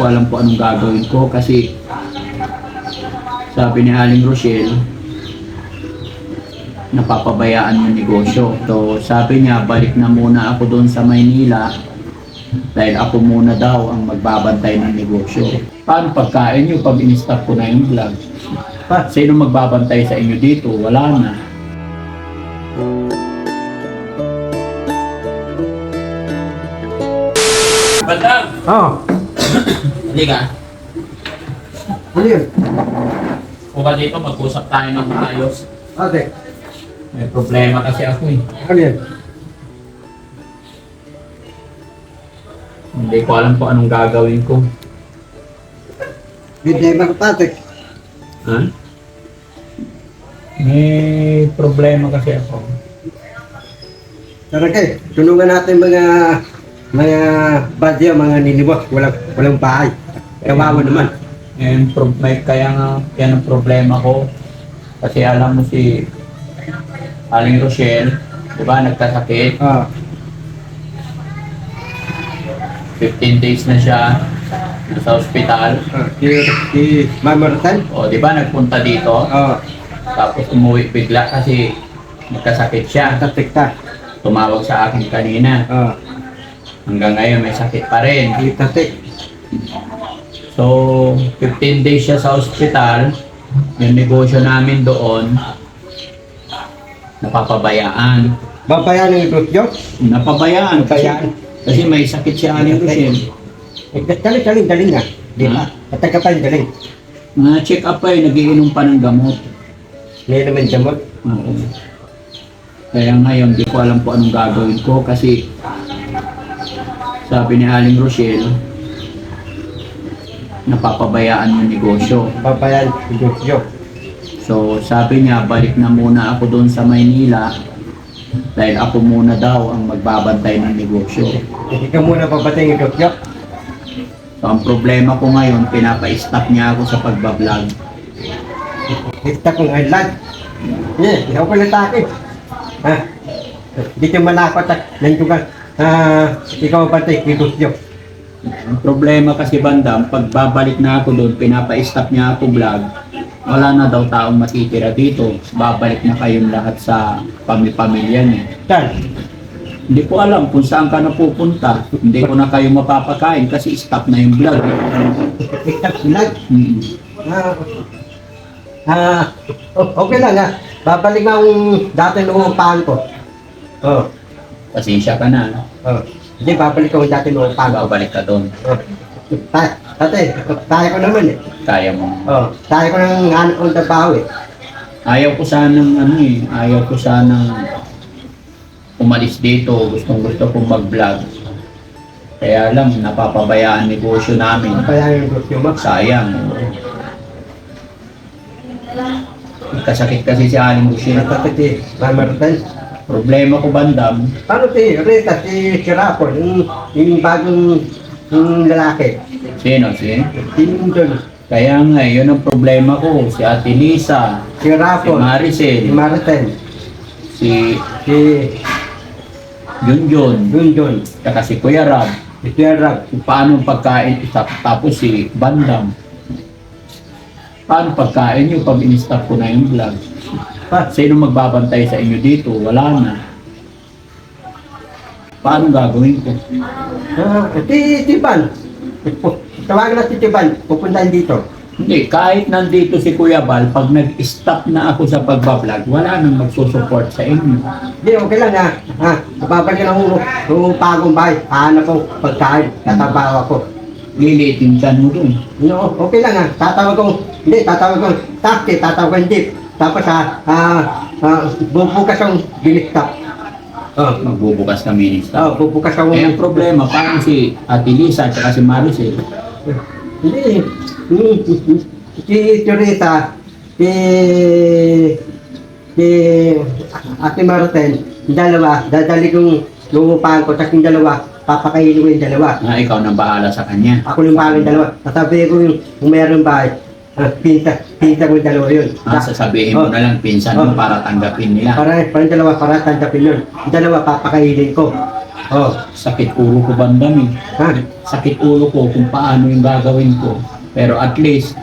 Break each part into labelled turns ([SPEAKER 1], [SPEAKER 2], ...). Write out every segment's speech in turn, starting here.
[SPEAKER 1] ko alam po anong gagawin ko kasi sabi ni Aling Rochelle, napapabayaan yung negosyo. So sabi niya, balik na muna ako doon sa Maynila dahil ako muna daw ang magbabantay ng negosyo. Paano pagkain niyo pag in-stop ko na yung vlog? Pa, sino magbabantay sa inyo dito? Wala na. Bandang!
[SPEAKER 2] Oo.
[SPEAKER 1] Hindi ka.
[SPEAKER 2] Ano yun?
[SPEAKER 1] Buka dito, mag-usap tayo ng maayos.
[SPEAKER 2] Ate,
[SPEAKER 1] May problema kasi ako eh.
[SPEAKER 2] ano yun?
[SPEAKER 1] Hindi ko alam kung anong gagawin ko.
[SPEAKER 2] Bidema ka pate.
[SPEAKER 1] Ha? May problema kasi ako.
[SPEAKER 2] Tara kay, tulungan natin mga mga badya, mga niniwak, walang walang bahay. Kawawa naman.
[SPEAKER 1] And pro- may kaya nga yan ang problema ko. Kasi alam mo si Aling Rochelle, di ba, nagkasakit.
[SPEAKER 2] Ah,
[SPEAKER 1] 15 days na siya sa ospital.
[SPEAKER 2] ah, si, si Mama Rosan.
[SPEAKER 1] O, di ba, nagpunta dito.
[SPEAKER 2] Ah,
[SPEAKER 1] Tapos umuwi bigla kasi nagkasakit siya.
[SPEAKER 2] tatik-ta.
[SPEAKER 1] Tumawag sa akin kanina.
[SPEAKER 2] Ah,
[SPEAKER 1] Hanggang ngayon may sakit pa rin.
[SPEAKER 2] di tatik.
[SPEAKER 1] So, 15 days siya sa ospital. Yung negosyo namin doon, napapabayaan.
[SPEAKER 2] Babayan ng.
[SPEAKER 1] Napabayaan kasi,
[SPEAKER 2] Napabayaan.
[SPEAKER 1] kasi may sakit siya ni Rochelle.
[SPEAKER 2] Eh, daling, daling, daling na. Di ba? At ka pa yung daling.
[SPEAKER 1] Na-check up pa eh, nagiinom pa ng gamot.
[SPEAKER 2] Ngayon naman jamot.
[SPEAKER 1] Oo. Kaya ngayon, di ko alam kung anong gagawin ko kasi sabi ni Aling Rochelle, napapabayaan yung negosyo.
[SPEAKER 2] Ng Rosyo.
[SPEAKER 1] So sabi niya, balik na muna ako doon sa Maynila dahil ako muna daw ang magbabantay ng negosyo.
[SPEAKER 2] Hindi ka muna pabatay ng Rosyo.
[SPEAKER 1] So ang problema ko ngayon, pinapa-stop niya ako sa pagbablog.
[SPEAKER 2] Kita kong highlight. Yeah, ikaw ko natake. Ha? Di ka manakot at nandugan. Ah, ikaw ang patay, Rosyo.
[SPEAKER 1] Ang problema kasi bandam, pag babalik na ako doon, pinapa-stop niya ako vlog, wala na daw taong matitira dito. Babalik na kayong lahat sa pamilya niya.
[SPEAKER 2] Saan?
[SPEAKER 1] Hindi ko alam kung saan ka napupunta. Hindi ko na kayo mapapakain kasi stop na yung vlog.
[SPEAKER 2] Ikat vlog.
[SPEAKER 1] Mm.
[SPEAKER 2] Ah, ah, o- okay lang ha. Babalik na akong dati nung upahan ko. Oh,
[SPEAKER 1] Pasensya ka na.
[SPEAKER 2] Oh. Hindi, babalik ako dati upahan ko.
[SPEAKER 1] Babalik ka doon.
[SPEAKER 2] Oh. Ta- Tate, tayo ko naman eh.
[SPEAKER 1] Kaya mo.
[SPEAKER 2] Oh, tayo ko ng anak kong trabaho eh.
[SPEAKER 1] Ayaw ko sanang ano eh, ayaw ko sanang umalis dito. Gustong gusto kong mag-vlog. Kaya lang, napapabayaan negosyo namin.
[SPEAKER 2] Kaya yung gusto mo.
[SPEAKER 1] Sayang. Nagkasakit kasi si Aling Rochelle.
[SPEAKER 2] Natatat eh, Mama Rotel.
[SPEAKER 1] Problema ko bandam,
[SPEAKER 2] Paano si Rita, si si Rapol, yung, yung bagong yung lalaki?
[SPEAKER 1] sino si?
[SPEAKER 2] Yung doon,
[SPEAKER 1] Kaya nga, yun ang problema ko. Si Ate Lisa,
[SPEAKER 2] si
[SPEAKER 1] si
[SPEAKER 2] Rapol, si
[SPEAKER 1] Maricel,
[SPEAKER 2] Mariten,
[SPEAKER 1] si
[SPEAKER 2] si
[SPEAKER 1] Junjun,
[SPEAKER 2] doon,
[SPEAKER 1] saka si Kuya Rab.
[SPEAKER 2] si Sierra.
[SPEAKER 1] Paano ang pagkain, tap- tapos si Bandam. Paano pagkain nyo pag in-stop ko na yung vlog?
[SPEAKER 2] Pa,
[SPEAKER 1] Sino magbabantay sa inyo dito? Wala na. Paano gagawin ko?
[SPEAKER 2] ah, si Tiban. Tawagan na si Tiban, pupuntahan dito.
[SPEAKER 1] Hindi, kahit nandito si Kuya Bal, pag nag-stop na ako sa pagbablog, wala nang magsusupport sa inyo.
[SPEAKER 2] Hindi, okay lang ha. Ha, babalik na ako ng bagong bahay. Hanap ko pagkain, tatabaw ako.
[SPEAKER 1] Lilitin dyan mo dun.
[SPEAKER 2] No, okay lang ha. Tatawag ko, hindi, tatawag ko, taxi, tatawag ko hindi. Tapos ha, ah, ah, bubukas ang bilistak. Oh,
[SPEAKER 1] Magbubukas kami ni
[SPEAKER 2] oh, bubukas ang...
[SPEAKER 1] Eh, ang problema, parang si Ate Lisa at saka si Maricel,
[SPEAKER 2] Hindi, hmm, si Chorita, si... si Ate Marten, yung dalawa, dadali kong lumupahan ko, tapos yung dalawa, papakainin ko yung dalawa.
[SPEAKER 1] na ikaw nang bahala sa kanya.
[SPEAKER 2] Ako yung bahay yung dalawa. Tatabi ko yung kung meron bahay, ah, pinta, pinta ko yung dalawa yun.
[SPEAKER 1] Ah, sasabihin mo
[SPEAKER 2] Oh.
[SPEAKER 1] na lang pinsan mo
[SPEAKER 2] Oh.
[SPEAKER 1] para tanggapin nila.
[SPEAKER 2] Para, para yung dalawa, para tanggapin yun. Yung dalawa, papakainin ko. Oh.
[SPEAKER 1] Sakit ulo ko bandam eh.
[SPEAKER 2] Ha?
[SPEAKER 1] Sakit ulo ko kung paano yung gagawin ko. Pero at least,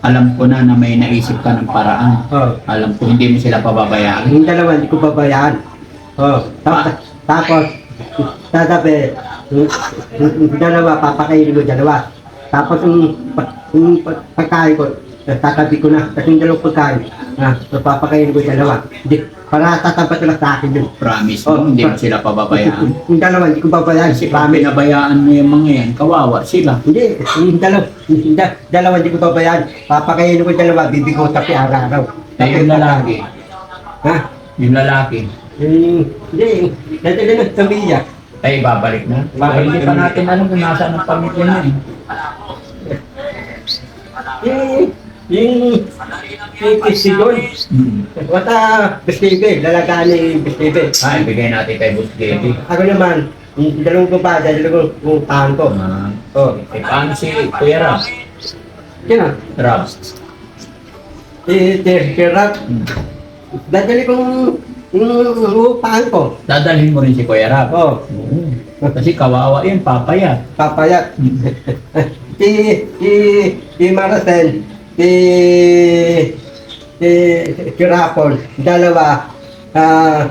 [SPEAKER 1] alam ko na na may naisip ka ng paraan.
[SPEAKER 2] Oh.
[SPEAKER 1] Alam ko hindi mo sila pababayaan.
[SPEAKER 2] Yung dalawa, hindi ko babayaan. Oh. Tapos, tapos tatabi, dalawa, papakainin ko dalawa. Tapos yung, yung pa- pagkain ko, tatabi ko na. Tapos yung dalawang pagkain, ah, papakainin ko dalawa. Hindi, para tatapat ko lang sa akin yun.
[SPEAKER 1] Promise
[SPEAKER 2] Oh,
[SPEAKER 1] mo, hindi mo sila pababayaan.
[SPEAKER 2] Yung dalawa, hindi ko babayaan.
[SPEAKER 1] Kasi pag
[SPEAKER 2] Promise.
[SPEAKER 1] pinabayaan mo yung mga yan, kawawa sila.
[SPEAKER 2] Hindi, yung dalawa, yung da- dalawa hindi ko babayaan. Papakainin ko dalawa, bibigo tapi araw-araw.
[SPEAKER 1] Eh, yung lalaki,
[SPEAKER 2] Ha?
[SPEAKER 1] yung lalaki,
[SPEAKER 2] Yung, hindi, yung, dati na sa Mia.
[SPEAKER 1] ay babalik na.
[SPEAKER 2] Babalik
[SPEAKER 1] hindi
[SPEAKER 2] na.
[SPEAKER 1] pa natin alam kung nasaan ang pamilya niya eh.
[SPEAKER 2] Yung, yung.
[SPEAKER 1] Hmm.
[SPEAKER 2] Wata, Bestibe, lalagaan ni Bestibe.
[SPEAKER 1] Ay, bigay natin kay Boss JB.
[SPEAKER 2] Ako naman, yung dalawang babae, dalawang yung tahan ko.
[SPEAKER 1] Ah,
[SPEAKER 2] Oh,
[SPEAKER 1] eh, paano si Kuya Rab?
[SPEAKER 2] yun na.
[SPEAKER 1] Rab.
[SPEAKER 2] Si, si, si Rap,
[SPEAKER 1] Hmm.
[SPEAKER 2] dadali kong yung upahan ko.
[SPEAKER 1] Dadalhin mo rin si Kuya Rab.
[SPEAKER 2] Oh,
[SPEAKER 1] Oo. Kasi kawawa yan, papayat.
[SPEAKER 2] papayat.
[SPEAKER 1] Hmm.
[SPEAKER 2] si, si, si Maricel, si, si, si Rapol, dalawa, ah,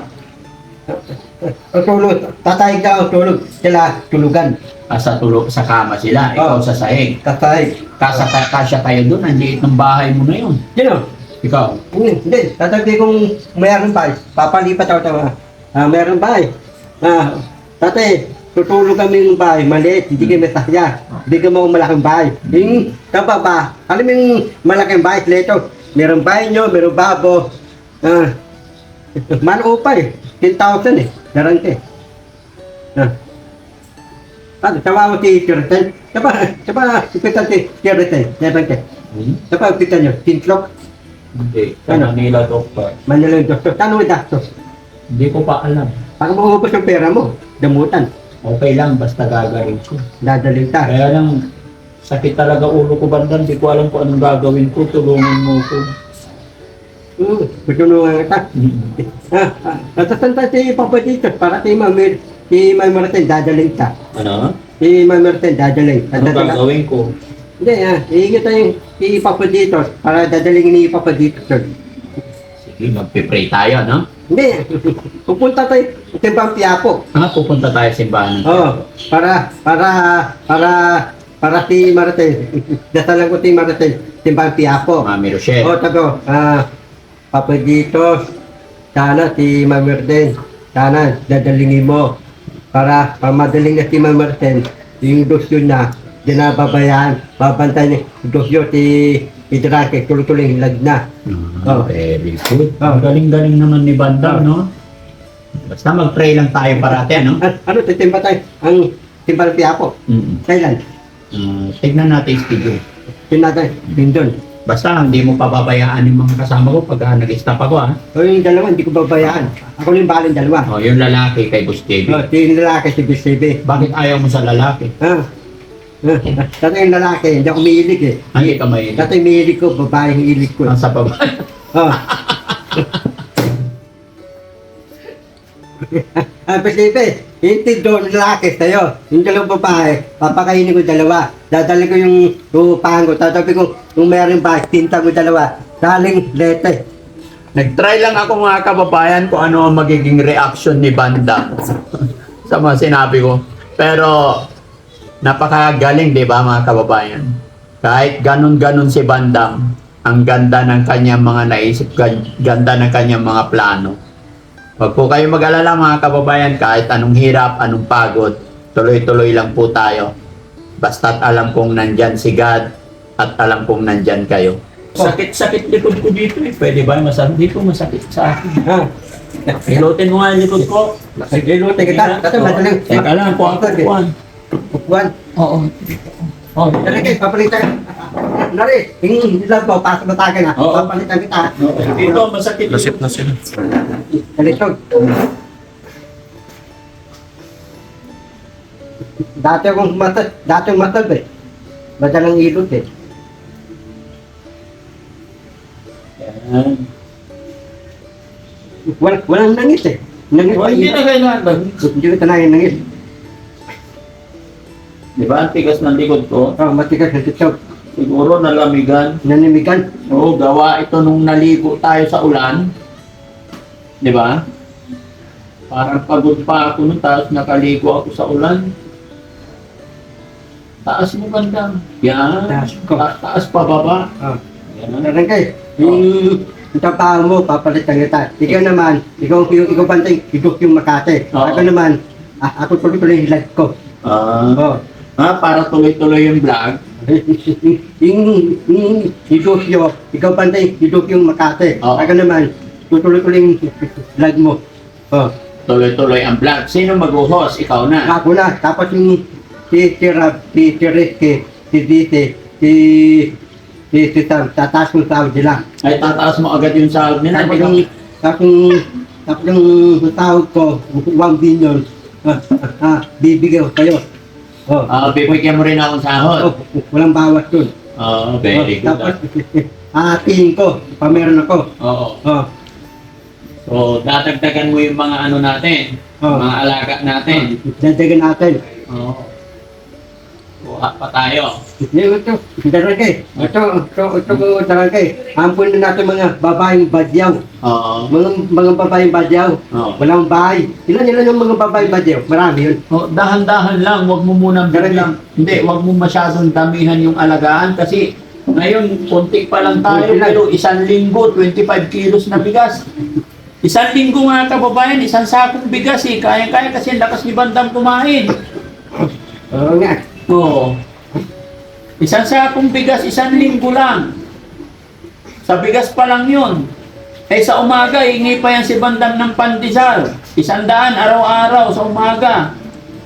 [SPEAKER 2] tulog, tatay ka tulog, sila tulugan.
[SPEAKER 1] Ah, sa tulog sa kama sila, ikaw
[SPEAKER 2] Oh.
[SPEAKER 1] sa sahig.
[SPEAKER 2] Tatay.
[SPEAKER 1] Kasa kasya kayo doon, ang liit ng bahay mo na yun.
[SPEAKER 2] Yun o.
[SPEAKER 1] Ikaw.
[SPEAKER 2] Hindi, hindi. Tatagay kong mayroong bahay. Papalipat ako sa ah, mayroong bahay. Ah, tatay, tutulog kami ng bahay. Maliit, hindi kami tasya. Hindi kami ako malaking bahay. Yung kababa, alam yung malaking bahay, leto. Merong bahay nyo, merong babo. Ah, mano pa eh. 10,000 eh. Garante. Ah. Ano, tawa mo si Kirsten. Saba, saba, ipitan si Kirsten. Garante.
[SPEAKER 1] Hmm?
[SPEAKER 2] Saba, ipitan nyo. Tintlok.
[SPEAKER 1] Hindi. Sa
[SPEAKER 2] Ano?
[SPEAKER 1] Manila, Doctor.
[SPEAKER 2] Manila yung doktor. Tanong yung doktor.
[SPEAKER 1] Hindi ko pa alam.
[SPEAKER 2] Pag maubos yung pera mo, damutan.
[SPEAKER 1] Okay lang, basta gagawin ko.
[SPEAKER 2] Dadaling ta.
[SPEAKER 1] Kaya lang, sakit talaga ulo ko bandan. Hindi ko alam kung anong gagawin ko. Tulungan mo ko.
[SPEAKER 2] Hmm, tutulungan kita.
[SPEAKER 1] Hmm.
[SPEAKER 2] Ah, ah, natatanda si Papa dito para kay Mamir, si May Martin, dadaling ta.
[SPEAKER 1] Ano?
[SPEAKER 2] Si May Martin, dadaling.
[SPEAKER 1] Anong gagawin ko?
[SPEAKER 2] Hindi, ah, iingat tayo si Papa dito para dadalingin ni Papa dito.
[SPEAKER 1] Sige, magpipray tayo, no?
[SPEAKER 2] Hindi, pupunta tayo sa Timbang Piapo.
[SPEAKER 1] Ah, pupunta tayo sa simbahan.
[SPEAKER 2] Oh, para, para, para, para si Martin. Dasalan ko si Martin, Timbang Piapo.
[SPEAKER 1] Mami Rochelle.
[SPEAKER 2] Oh, tago. Ah, Papa dito, sana si Ma'am Martin, sana dadalingin mo para pamadaling na si Ma'am yung dosyo na, di na babayaan, babantay ni dosyo si Idrake, tuloy-tuloy hilag na.
[SPEAKER 1] Ah,
[SPEAKER 2] Oh.
[SPEAKER 1] very good.
[SPEAKER 2] Oh.
[SPEAKER 1] Ang Galing-galing naman ni Bandam,
[SPEAKER 2] Oh.
[SPEAKER 1] no? Basta mag-pray lang tayo parati, ano?
[SPEAKER 2] An- ano, titimba tayo, ang timba ng Piapo,
[SPEAKER 1] Mm
[SPEAKER 2] Thailand,
[SPEAKER 1] tignan natin yung studio.
[SPEAKER 2] tinatay, Bindon.
[SPEAKER 1] Basta hindi mo pababayaan yung mga kasama ko pag ah, nag-stop ako, ah.
[SPEAKER 2] O yung dalawa, hindi ko babayaan. Ako yung baling dalawa.
[SPEAKER 1] Oh, yung lalaki kay Boss JB.
[SPEAKER 2] O, si lalaki si BCB.
[SPEAKER 1] Bakit ayaw mo sa lalaki?
[SPEAKER 2] Ah, ah, dati yung lalaki, hindi ako umiilig eh.
[SPEAKER 1] Hindi ka may
[SPEAKER 2] Dati yung mihilig ko, babae yung hilig ko.
[SPEAKER 1] nasa baba.
[SPEAKER 2] Oh. Ah, Pasipe, hindi doon lalaki sa'yo. Yung dalawang babae, papakainin ko dalawa. Dadali ko yung upahan ko. Tatabi ko, kung meron ba, tinta ko dalawa. Daling lete.
[SPEAKER 1] Nag-try lang ako mga kababayan kung ano ang magiging reaction ni Bandam sa mga sinabi ko. Pero napakagaling, di ba mga kababayan? Kahit ganun-ganun si Bandam, ang ganda ng kanyang mga naisip, gan- ganda ng kanyang mga plano. Huwag po kayo mag-alala mga kababayan, kahit anong hirap, anong pagod, tuloy-tuloy lang po tayo. Basta't alam kong nandyan si God at alam kong nandyan kayo. Sakit-sakit likod ko dito eh. Pwede ba masakit dito? Masakit sa akin.
[SPEAKER 2] Ha?
[SPEAKER 1] Pilotin mo nga yung likod ko.
[SPEAKER 2] Sige, lute kita.
[SPEAKER 1] Teka lang, kuha ko,
[SPEAKER 2] Upuan.
[SPEAKER 1] Oo. Oh,
[SPEAKER 2] Dali kayo, papalitan. Nari, hindi lang po, pasok na tayo na.
[SPEAKER 1] Oo.
[SPEAKER 2] Papalitan kita.
[SPEAKER 1] Dito, masakit.
[SPEAKER 3] Nasip na sila.
[SPEAKER 2] Kalisod. Dati akong matad, dati akong matad eh. Madalang ilot eh.
[SPEAKER 1] Yan.
[SPEAKER 2] Wal, walang nangis eh. Nangis pa
[SPEAKER 1] hindi na kailangan.
[SPEAKER 2] Hindi ko tanay nangis.
[SPEAKER 1] Di ba? Ang tigas ng likod ko.
[SPEAKER 2] Oh, matigas na tito.
[SPEAKER 1] Siguro nalamigan.
[SPEAKER 2] Nanimigan.
[SPEAKER 1] Oo, gawa ito nung naligo tayo sa ulan. Di ba? Parang pagod pa ako nun, tapos nakaligo ako sa ulan. Taas mo ganda. Yan.
[SPEAKER 2] Taas ko.
[SPEAKER 1] Ta- taas pa baba.
[SPEAKER 2] Oh.
[SPEAKER 1] Yan.
[SPEAKER 2] Yung yung trabaho mo, papalitan kita. Ikaw naman, ikaw yung ikaw bantay, idok yung Makati.
[SPEAKER 1] Oo.
[SPEAKER 2] Ako naman, ah, ako tuloy-tuloy yung hilag ko.
[SPEAKER 1] Ah,
[SPEAKER 2] Oh.
[SPEAKER 1] Ah, para tuloy-tuloy yung vlog.
[SPEAKER 2] yung, yung idok yung, ikaw bantay, idok yung Makati.
[SPEAKER 1] Oo.
[SPEAKER 2] Ako naman, tutuloy-tuloy yung hilag mo. Oh.
[SPEAKER 1] Tuloy-tuloy ang vlog. Sino mag-host? Ikaw na.
[SPEAKER 2] Ako na, tapos yung si, si Rab, si, si Rizky, si Dite, si, si, si Sam, tataas mo sa sila.
[SPEAKER 1] Ay, tataas mo agad yung sahod nila.
[SPEAKER 2] Tapos yung, tapos yung, tapos yung tawag ko, 1 billion, ah, ah, bibigyan ko kayo. Oh,
[SPEAKER 1] Ah, bibigyan mo rin akong sahod.
[SPEAKER 2] oh, walang bawas dun.
[SPEAKER 1] Oh,
[SPEAKER 2] Oh,
[SPEAKER 1] very good.
[SPEAKER 2] tapos, aatiin ko, pameron ako.
[SPEAKER 1] Oo.
[SPEAKER 2] Oh,
[SPEAKER 1] So, dadagdagan mo yung mga ano natin,
[SPEAKER 2] Oh.
[SPEAKER 1] mga alaga natin.
[SPEAKER 2] dadagan natin.
[SPEAKER 1] Oo. Kuha pa tayo.
[SPEAKER 2] Yung ito, daragay. Ito, ito, ito ko daragay. Ampun na natin mga babaeng badyaw.
[SPEAKER 1] Oo.
[SPEAKER 2] Mga, mga babaeng badyaw.
[SPEAKER 1] Oo.
[SPEAKER 2] Walang bahay. Ilan ilan yung mga babaeng badyaw? Marami yun.
[SPEAKER 1] Oh, dahan-dahan lang, wag mo munang biglang, hindi, wag mo masyadong damihan yung alagaan kasi ngayon, konti pa lang tayo, pero isang linggo, 25 kilos na bigas. Isang linggo nga kababayan, isang sakong bigas eh. Kaya-kaya kasi ang lakas ni Bandam kumain.
[SPEAKER 2] Oo nga.
[SPEAKER 1] Oo. Isang sakong bigas, isang linggo lang. Sa bigas pa lang yun. Eh sa umaga, hingi pa yan si Bandam ng pandesal. Isang daan araw-araw sa umaga.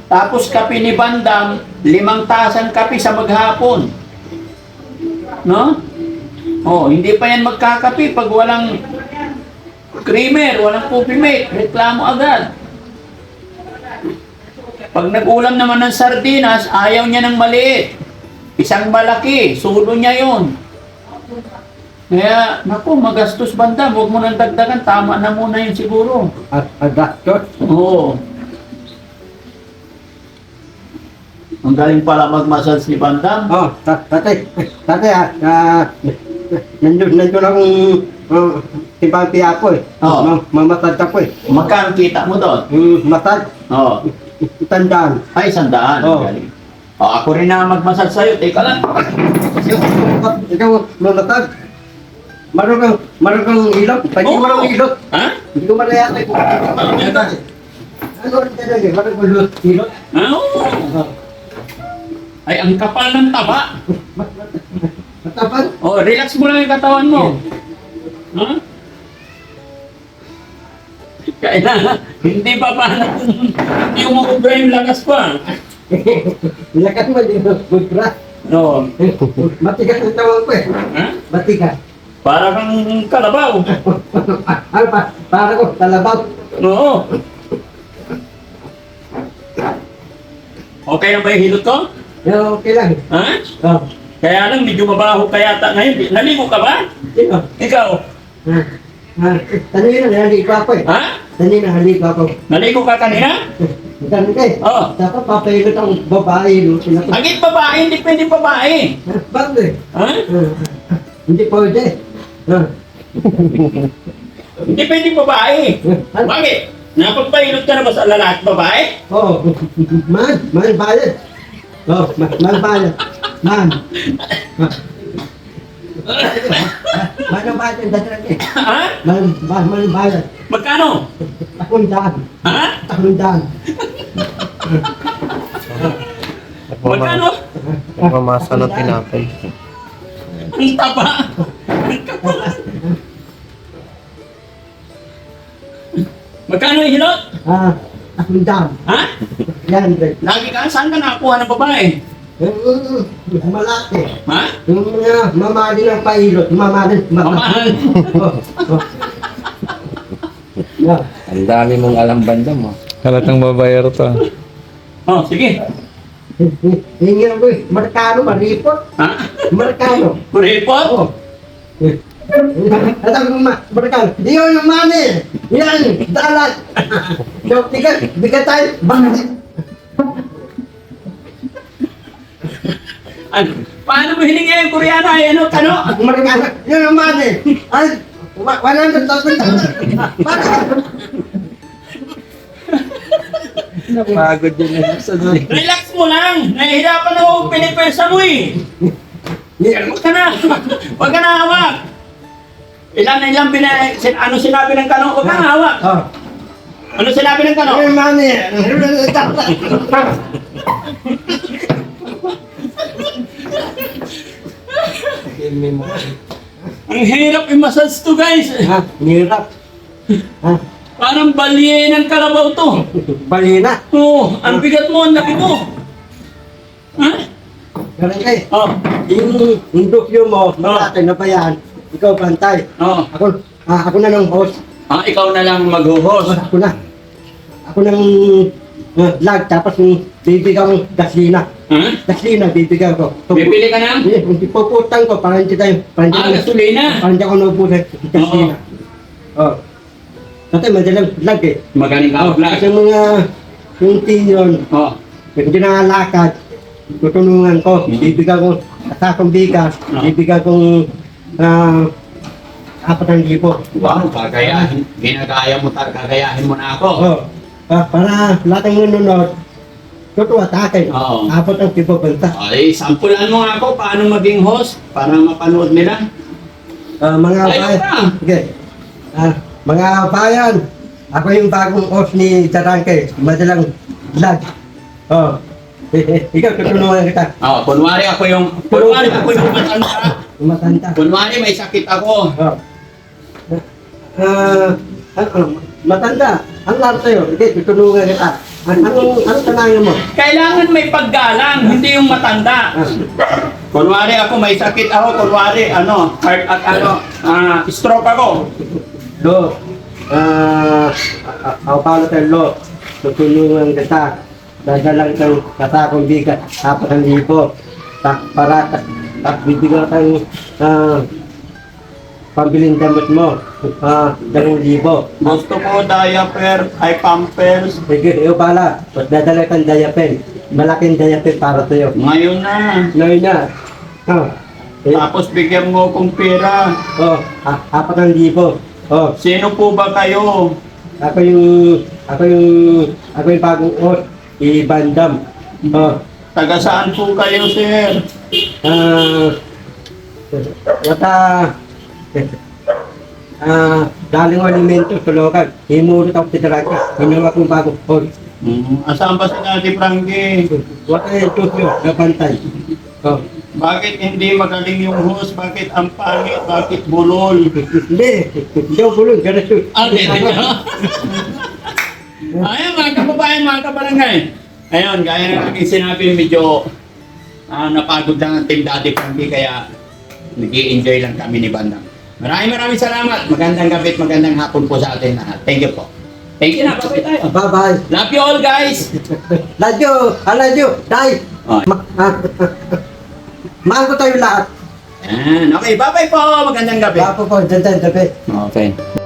[SPEAKER 1] Tapos kape ni Bandam, limang tasang kape sa maghapon. No? Oh, hindi pa yan magkakape pag walang creamer, walang coffee mate, reklamo agad. Pag nag-ulam naman ng sardinas, ayaw niya ng maliit. Isang malaki, sulo niya yon. Kaya, naku, magastos banda, huwag mo nang dagdagan, tama na muna yun siguro.
[SPEAKER 2] At adaptor.
[SPEAKER 1] Oo. Ang galing pala mag-massage ni Bandam.
[SPEAKER 2] Oh, ta- tatay. Tatay ah. ah, nandun, nandun akong uh, tibapi ako eh.
[SPEAKER 1] Oo.
[SPEAKER 2] Ma- mamatad ako eh.
[SPEAKER 1] Magkano kita mo doon?
[SPEAKER 2] Yung matad,
[SPEAKER 1] Oo.
[SPEAKER 2] Tandaan.
[SPEAKER 1] Ay, sandaan. Ang galing. O, ako rin na mag-massage sa'yo. Teka lang.
[SPEAKER 2] Ikaw, mamatad. Marunong kang, marunong kang ilot. Pag di
[SPEAKER 1] Oo.
[SPEAKER 2] marunong ilot,
[SPEAKER 1] Ha?
[SPEAKER 2] hindi ko marayate.
[SPEAKER 1] Ano yan?
[SPEAKER 2] Ano rin talaga, kang ilot. ilot.
[SPEAKER 1] Oo. Ay, ang kapal ng taba.
[SPEAKER 2] Matapan.
[SPEAKER 1] Oh, relax mo lang yung katawan mo. Ha? Kaya hindi pa paano hindi umubra yung lakas pa.
[SPEAKER 2] Lakas mo, di ba? Good bra.
[SPEAKER 1] No.
[SPEAKER 2] Matigas ang tawag ko eh.
[SPEAKER 1] Ha?
[SPEAKER 2] Matigas.
[SPEAKER 1] Para kang kalabaw.
[SPEAKER 2] Ano pa? Para ko, talabaw.
[SPEAKER 1] Oo. Okay lang ba yung hilot ko?
[SPEAKER 2] Pero okay lang.
[SPEAKER 1] Ha?
[SPEAKER 2] Oh.
[SPEAKER 1] Kaya lang, medyo mabaho ka yata ngayon. Naligo ka ba?
[SPEAKER 2] Sino?
[SPEAKER 1] Ikaw?
[SPEAKER 2] Ah, ah, kanina nahaligo ako eh.
[SPEAKER 1] Ha?
[SPEAKER 2] Kanina ako.
[SPEAKER 1] Naligo ka kanina?
[SPEAKER 2] Ka eh.
[SPEAKER 1] Oo.
[SPEAKER 2] Dapat papahilot ang babae. No? Sinabi,
[SPEAKER 1] Agit babae, hindi pwede babae.
[SPEAKER 2] bakit?
[SPEAKER 1] Ha?
[SPEAKER 2] Ah, hindi pwede. Ah,
[SPEAKER 1] Hindi pwede babae.
[SPEAKER 2] ah,
[SPEAKER 1] Bakit? Napagpahilot ka na ba sa lalaki at babae?
[SPEAKER 2] oh, man, man bayad. Oh, man, man bayad. Man. Ah. Man ang dadalag eh.
[SPEAKER 1] Ha?
[SPEAKER 2] Man, man, man ang bayad.
[SPEAKER 1] Magkano?
[SPEAKER 2] Takong daan.
[SPEAKER 1] Ha?
[SPEAKER 2] Takong daan.
[SPEAKER 1] Magkano?
[SPEAKER 3] Nagmamasa ng tinapay.
[SPEAKER 1] Ang taba. Ang kapal. Magkano yung hilot?
[SPEAKER 2] Ah, takong daan.
[SPEAKER 1] Ha?
[SPEAKER 2] Yan.
[SPEAKER 1] Lagi ka, saan ka nakakuha ng babae?
[SPEAKER 2] Malaki.
[SPEAKER 1] Ha?
[SPEAKER 2] Yung mga mamali ng pailot, mamali,
[SPEAKER 1] Mamahal.
[SPEAKER 2] Oh, oh. Yeah.
[SPEAKER 3] Ang dami mong alam banda mo.
[SPEAKER 4] Halatang babayar to.
[SPEAKER 1] Oh, sige.
[SPEAKER 2] Hingi ko eh, Markano, maripot.
[SPEAKER 1] Ha?
[SPEAKER 2] Markano.
[SPEAKER 1] Kuripot?
[SPEAKER 2] Oh. At ako ma, Markano, di yun yung money. Yan, dalat. Yo, tiga, bigat tayo. Bakit?
[SPEAKER 1] Ano? Paano mo hiningi yung Koreano? Ay, ano, ano?
[SPEAKER 2] Marimas, yun ang mani. Ay, wa- 100,000 Bakit?
[SPEAKER 3] Napagod yun yung sa
[SPEAKER 1] Relax mo lang. Nahihirapan ako pinipensa mo eh. Huwag ka na. Huwag ka na hawak. Ilan na ilang bina... Sin, ano sinabi ng kanong? Huwag ka na hawak.
[SPEAKER 2] Oh.
[SPEAKER 1] Ano sinabi ng kanong?
[SPEAKER 2] Yung mani.
[SPEAKER 1] Ang hirap i-massage to guys.
[SPEAKER 2] Ha, nirap. Ha,
[SPEAKER 1] Parang balye ng kalabaw to.
[SPEAKER 2] balina.
[SPEAKER 1] Oo, ang bigat mo, ang laki mo. Ha?
[SPEAKER 2] Ganun kay.
[SPEAKER 1] Oh,
[SPEAKER 2] Yung, yung dukyo mo, malaki na pa yan. Ikaw bantay.
[SPEAKER 1] oh.
[SPEAKER 2] Ako, ah, ako na ng host.
[SPEAKER 1] Ah, ikaw na lang mag-host.
[SPEAKER 2] Ako na. Ako nang uh, lag, tapos yung bibigyan kong gaslina.
[SPEAKER 1] Ha?
[SPEAKER 2] Gaslina, bibigyan ko.
[SPEAKER 1] Bibili ka na?
[SPEAKER 2] Hindi, hindi puputang ko, parang hindi tayo, parang hindi
[SPEAKER 1] Ah,
[SPEAKER 2] ko,
[SPEAKER 1] gasolina.
[SPEAKER 2] parang hindi ako naubusan sa gaslina. Oh. Kasi madalang lag eh.
[SPEAKER 1] Magaling ka
[SPEAKER 2] Oh,
[SPEAKER 1] vlog.
[SPEAKER 2] kasi mga, yung tinyon,
[SPEAKER 1] Oh,
[SPEAKER 2] hindi nangalakad, tutulungan ko,
[SPEAKER 1] Mhm.
[SPEAKER 2] bibigyan ko, asakong bigas,
[SPEAKER 1] Ah.
[SPEAKER 2] bibigyan kong ah, apat ng libo.
[SPEAKER 1] wow, kagayahin. Ginagaya mo talaga, kagayahin mo na ako.
[SPEAKER 2] Oh, ah, para lahat ng nanonood, totoo sa akin,
[SPEAKER 1] Oo.
[SPEAKER 2] apat ang pibabanta.
[SPEAKER 1] Ay, sampulan mo nga ako paano maging host para mapanood nila.
[SPEAKER 2] Ah, mga
[SPEAKER 1] Ayaw
[SPEAKER 2] bayan, sige. Ah, mga bayan, ako yung bagong host ni Charangke, madalang vlog. Oh, ikaw tutulungan kita.
[SPEAKER 1] Oh, kunwari ako yung, kunwari ako yung matanda.
[SPEAKER 2] Matanda.
[SPEAKER 1] Kunwari may sakit ako.
[SPEAKER 2] Oh. Ah, ah, ah, matanda. Ang laro sa'yo, sige, tutulungan kita. An anong, anong tanangin mo?
[SPEAKER 1] Kailangan may paggalang, hindi yung matanda.
[SPEAKER 2] Ah,
[SPEAKER 1] Kunwari ako may sakit ako, kunwari ano, heart at ano, ah, stroke ako.
[SPEAKER 2] Lo, ah, ah, ako paano tayo, Lo, tutulungan kita. Dadalang kang katakong bigat, apat ang libo. Tak, para, tak, bibigyan kang ah, pambiling damit mo, ah, dalawang libo.
[SPEAKER 1] Gusto ko diaper, ay pampers.
[SPEAKER 2] Sige, iyo pala, dadala kang diaper. Malaking diaper para sa'yo.
[SPEAKER 1] Ngayon na.
[SPEAKER 2] Ngayon na. Oh, eh,
[SPEAKER 1] Tapos bigyan mo kong pera.
[SPEAKER 2] oh, ah, apat ang libo. Oh,
[SPEAKER 1] Sino po ba kayo?
[SPEAKER 2] Ako yung, ako yung, ako yung bagong host, i-bandam. Oh,
[SPEAKER 1] Taga saan po kayo, sir?
[SPEAKER 2] ah, wata, ah, daling alimento sa lokal. Himulot ako sa Daraga. Hinawa kong bagong host.
[SPEAKER 1] Hmm, asan ba si Daddy Frankie?
[SPEAKER 2] Wata yung tusyo, kapantay. Oh,
[SPEAKER 1] Bakit hindi magaling yung host? Bakit ang pangit? Bakit bulol?
[SPEAKER 2] hindi, hindi ako bulong, ganun yun.
[SPEAKER 1] Ah, hindi. Ayun, mga kababayan, mga kabarangay. Ayun, gaya ng aking sinabi, medyo ah, napagod lang ang Team Daddy Frankie, kaya nag enjoy lang kami ni Bandang. Maraming maraming salamat. Magandang gabi at magandang hapon po sa atin lahat. Thank you po. Thank you na. Bye tayo.
[SPEAKER 2] Bye-bye.
[SPEAKER 1] Love you all, guys.
[SPEAKER 2] Ladyo, aladyo, dai.
[SPEAKER 1] Oh.
[SPEAKER 2] Ma, ah, mahal ko tayo lahat.
[SPEAKER 1] Yan. Okay, bye-bye po. Magandang gabi.
[SPEAKER 2] Bapo po, dyan dyan, gabi.
[SPEAKER 1] Okay.